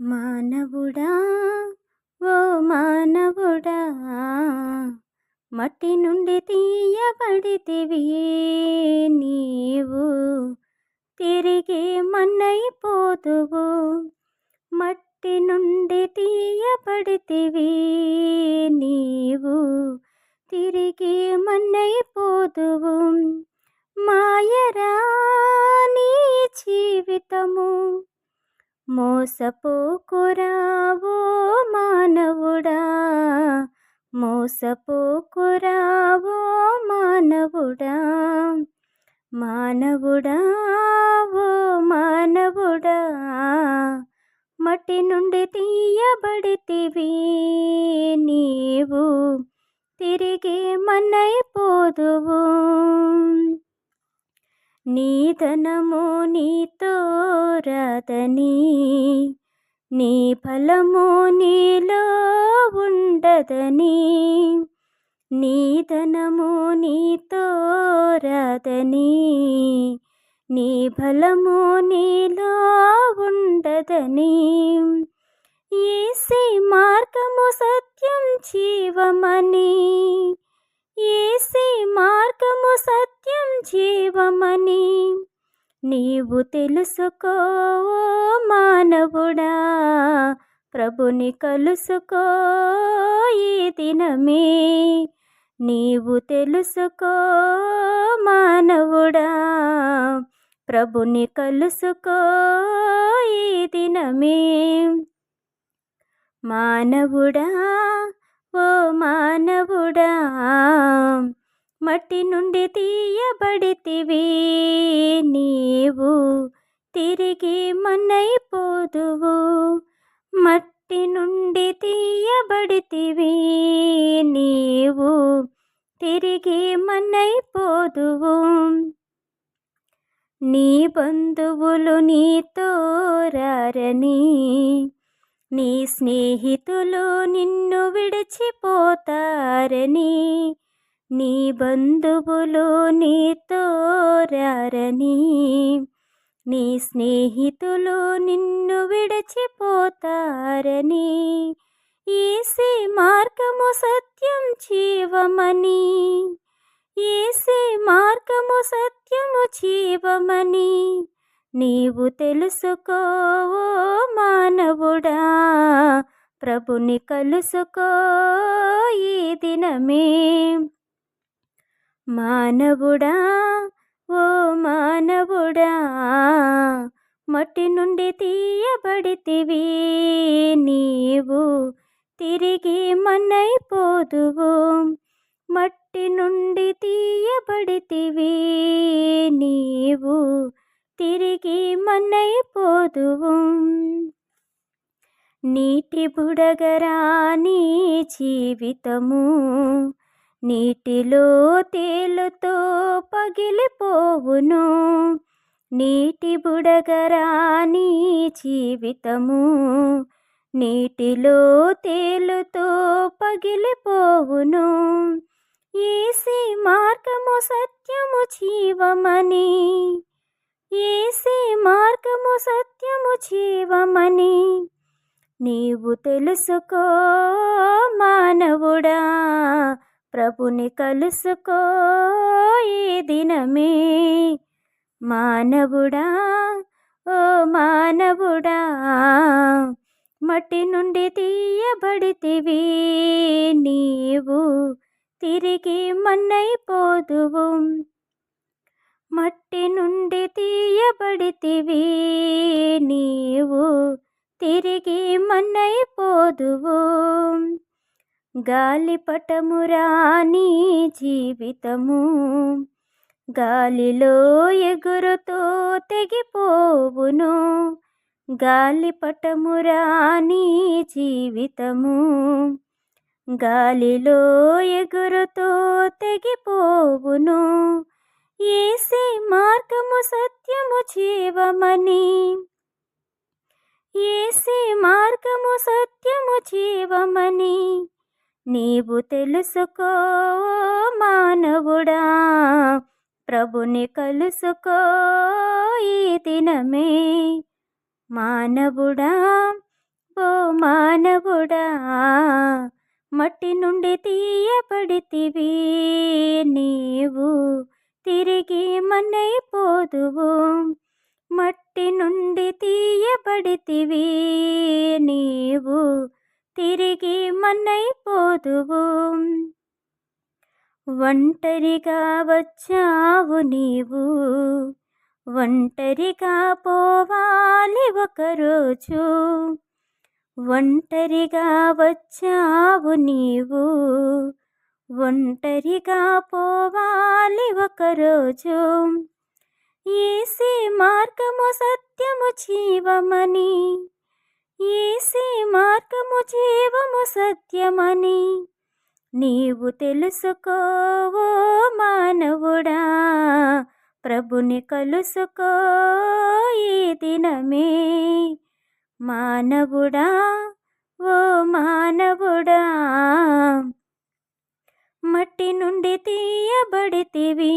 మానవుడా ఓ మానవుడా మట్టి నుండి తీయబడితివి నీవు. తిరిగి మన్నైపోతువు మట్టి నుండి తీయబడితివి నీవు. తిరిగి మన్నైపోతువు మాయరా మోసపోకురావో మానవుడా. మోసపోకురావో మానవుడా. మానవుడా ఓ మానవుడా. మట్టి నుండి తీయబడితివి నీవు. తిరిగి మన్నైపోదువు నీ ధనము నీతో రాదని నీ ఫలము నీలో ఉండదని నీ ధనము నీతో రాదని నీ ఫలము నీలో ఉండదని. ఏసి నీవు తెలుసుకో మానవుడా. ప్రభుని కలుసుకో ఈ దినమే. నీవు తెలుసుకో మానవుడా. ప్రభుని కలుసుకో ఈ దినమే. మానవుడా ఓ మానవుడా. మట్టి నుండి తీయబడితివి. తిరిగి మనైపోదువు. మట్టి నుండి తీయబడితివి నీవు. తిరిగి మనైపోదువు. నీ బంధువులు నీతో రారని నీ స్నేహితులు నిన్ను విడిచిపోతారని నీ బంధువులు నీతో రారని నీ స్నేహితులు నిన్ను విడిచిపోతారని ఏసి మార్గము సత్యం జీవమని ఏసి మార్గము సత్యము జీవమని నీవు తెలుసుకో మానవుడా! ప్రభుని కలుసుకో ఈ దినమే. మానవుడా ఓ మానవుడా మట్టి నుండి తీయబడితివి. నీవు తిరిగి మన్నైపోదువు. మట్టి నుండి తీయబడితివి. నీవు తిరిగి మన్నైపోదువు. నీటి బుడగరాని జీవితము. నీటిలో తేలుతో పగిలిపోవును. నీటి బుడగరాని జీవితము. నీటిలో తేలుతో పగిలిపోవును. ఏసి మార్గము సత్యము జీవమని. ఏసి మార్గము సత్యము జీవమని. నీవు తెలుసుకో మానవుడా. ప్రభుని కలుసుకో ఈ దినమే. మానవుడా ఓ మానవుడా మట్టి నుండి తీయబడితివి నీవు. తిరిగి మన్నైపోదువు. మట్టి నుండి తీయబడితివి నీవు. తిరిగి మన్నైపోదువు. గాలిపటమురాని జీవితము. గాలిలో ఎగురుతూ తెగిపోవును. గాలిపటమురాని జీవితము. గాలిలో ఎగురుతూ తెగిపోవును. ఏసే మార్గము సత్యము జీవమని. ఏసే మార్గము సత్యము జీవమని. నీవు తెలుసుకో మానవుడా. ప్రభుని కలుసుకో ఈ దినమే. మానవుడా ఓ మానవుడా. మట్టి నుండి తీయబడితివి. నీవు తిరిగి మన్నైపోదువు. మట్టి నుండి తీయబడితివి. నీవు తిరిగి మన్నైపోదువు. ఒంటరిగా వచ్చావు నీవు. ఒంటరిగా పోవాలి ఒకరోజు. ఒంటరిగా వచ్చావు నీవు. ఒంటరిగా పోవాలి ఒకరోజు. ఏసే మార్గము సత్యము జీవమని ఏసే మార్గము జీవము సత్యమని నీవు తెలుసుకోవో మానవుడా. ప్రభుని కలుసుకో ఈ దినమే. మానవుడా ఓ మానవుడా. మట్టి నుండి తీయబడితివి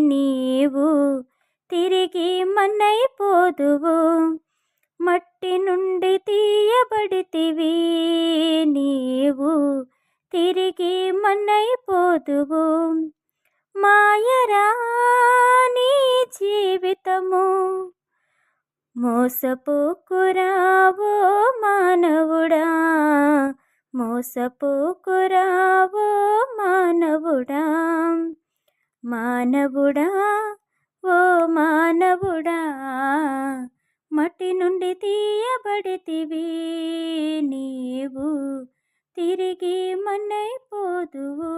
నీవు తిరిగి మన్నైపోదువు మట్టి నుండి తీయబడితివి నీవు. తిరిగి మన్నైపోదువు. మాయరా నీ జీవితము. మోసపోకురావో మానవుడా. మోసపోకురావో మానవుడా. మానవుడా ఓ మానవుడా. మట్టి నుండి తీయబడితివి నీవు. తిరిగి మన్నైపోదువు